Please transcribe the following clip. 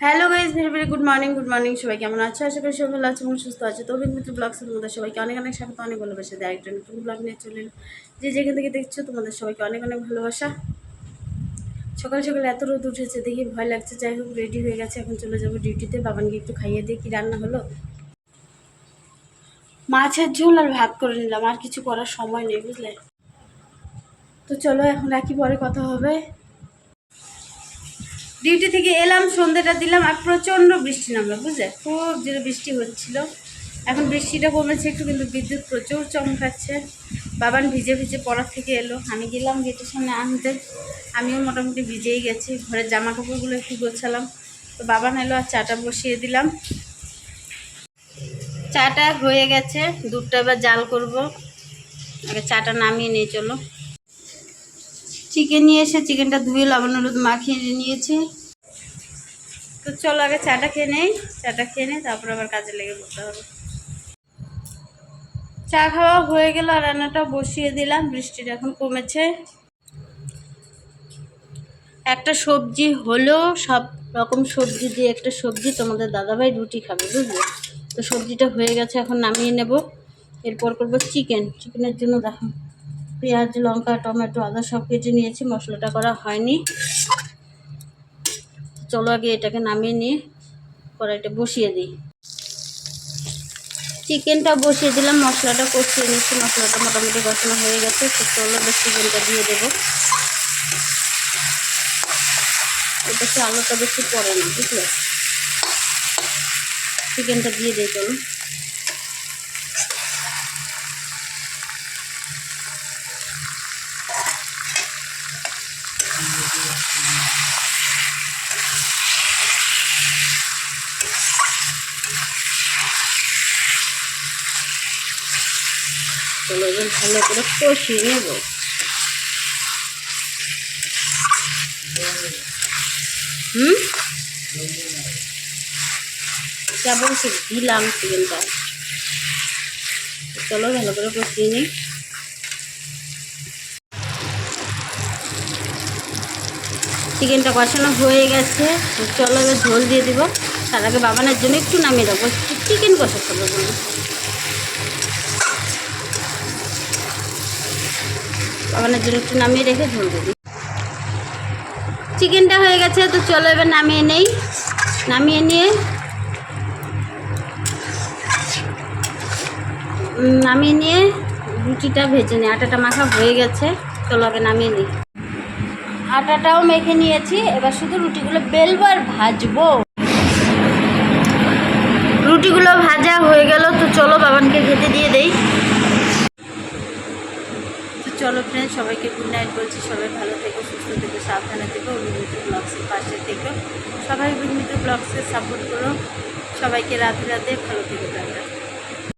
Hello guys very very good morning good morning সবাই কেমন আছো? আশা করি সবাই ভালো আছে এবং সুস্থ আছে। তো অভিমিত্র ব্লগসে তোমাদের সবাইকে অনেক অনেক স্বাগত, অনেক ভালোবাসা। দেয় একটা নতুন ব্লগ নিয়ে চলে। যে যেখান থেকে দেখছ, তোমাদের সবাইকে অনেক অনেক ভালোবাসা। সকাল সকাল এত রোদ উঠেছে, দেখি ভয় লাগছে। যাই হোক রেডি হয়ে গেছে। এখন চলে যাব ডিউটিতে বাবানকে একটু খাইয়ে দিয়ে কি রান্না হলো? মাছের ঝোল আর ভাত করে নিলাম। আর কিছু করার সময় নেই, বুঝলে? তো চলো, এখন রাখি, পরে কথা হবে। ডিউটি থেকে এলাম, সন্ধ্যেটা দিলাম, আর প্রচণ্ড বৃষ্টি নামলো, বুঝলে? খুব জোরে বৃষ্টি হচ্ছিল। এখন বৃষ্টিটা কমেছে একটু, কিন্তু বিদ্যুৎ প্রচুর চমকাচ্ছে। বাবান ভিজে ভিজে পড়ার থেকে এলো। আমি গেলাম গেটের সামনে আনতে। আমিও মোটামুটি ভিজেই গেছি। ঘরের জামা কাপড়গুলো একটু গোছালাম। তো বাবান এলো, আর চাটা বসিয়ে দিলাম। চাটা হয়ে গেছে। দুধটা এবার জাল করব। আগে চাটা নামিয়ে নিয়ে চলো। চিকেন নিয়ে এসে চিকেনটা ধুয়ে লবণ হলুদ মাখিয়ে নিয়েছি। তো চলো আগে চাটা খেয়ে নেই, চাটা খেয়ে নেই তারপর আবার কাজে লেগে পড়তে হবে। চা খাওয়া হয়ে গেল আর রান্নাটা বসিয়ে দিলাম, বৃষ্টিটা এখন কমেছে। একটা সবজি হলো, সব রকম সবজি দিয়ে একটা সবজি, তোমাদের দাদাভাই রুটি খাবে, বুঝলে? তো সবজিটা হয়ে গেছে, এখন নামিয়ে নেব। এরপর করব চিকেন চিকেনের জন্য দেখো। পেঁয়াজ, লঙ্কা, টমেটো, আদা সব কেটে নিয়েছি, মশলাটা করা হয়নি। চলো আগে এটাকে নামিয়ে নিয়ে কড়াইটা বসিয়ে দিই। চিকেনটা বসিয়ে দিলাম, মশলাটা কষিয়ে নিচ্ছি, মশলাটা মোটামুটি বসানো হয়ে গেছে চলো এবার চিকেনটা দিয়ে দেবো। এটাতে আলুটা বেশি পড়ে না বুঝলে? চিকেনটা দিয়ে দিই চলো। চলো এবার ভালো করে কষিয়ে নেব। হুম? সে দিলাম চিকেনটা চলো ভালো করে কষিয়ে নিই। চিকেনটা কষানো হয়ে গেছে। চলো এবার ঝোল দিয়ে দিব। তার আগে বাবানের জন্য একটু নামিয়ে দেবো। চিকেন কষা করব জন্য বাবানের জন্য একটু নামিয়ে রেখে ঝোল দিয়ে চিকেনটা হয়ে গেছে, তো চলো এবার নামিয়ে নেই। নামিয়ে নিয়ে নামিয়ে নিয়ে রুটিটা ভেজে নিই। আটাটা মাখা হয়ে গেছে। চলো আগে নামিয়ে নিই। আটাটাও মেখে নিয়েছি। এবার শুধু রুটিগুলো বেলবো আর ভাজবো। রুটিগুলো ভাজা হয়ে গেল, তো চলো বাবানকে খেতে দিয়ে দেই। তো চলো ফ্রেন্ড সবাইকে গুড নাইট বলছি। সবাই ভালো থেকো, সুস্থ থেকো, সাবধানে থেকো অভিমিত ব্লগসের পাশে থেকো। সবাই অভিমিত ব্লগসকে সাপোর্ট করো। সবাইকে রাতে রাতে ভালো থেকো, টাটা।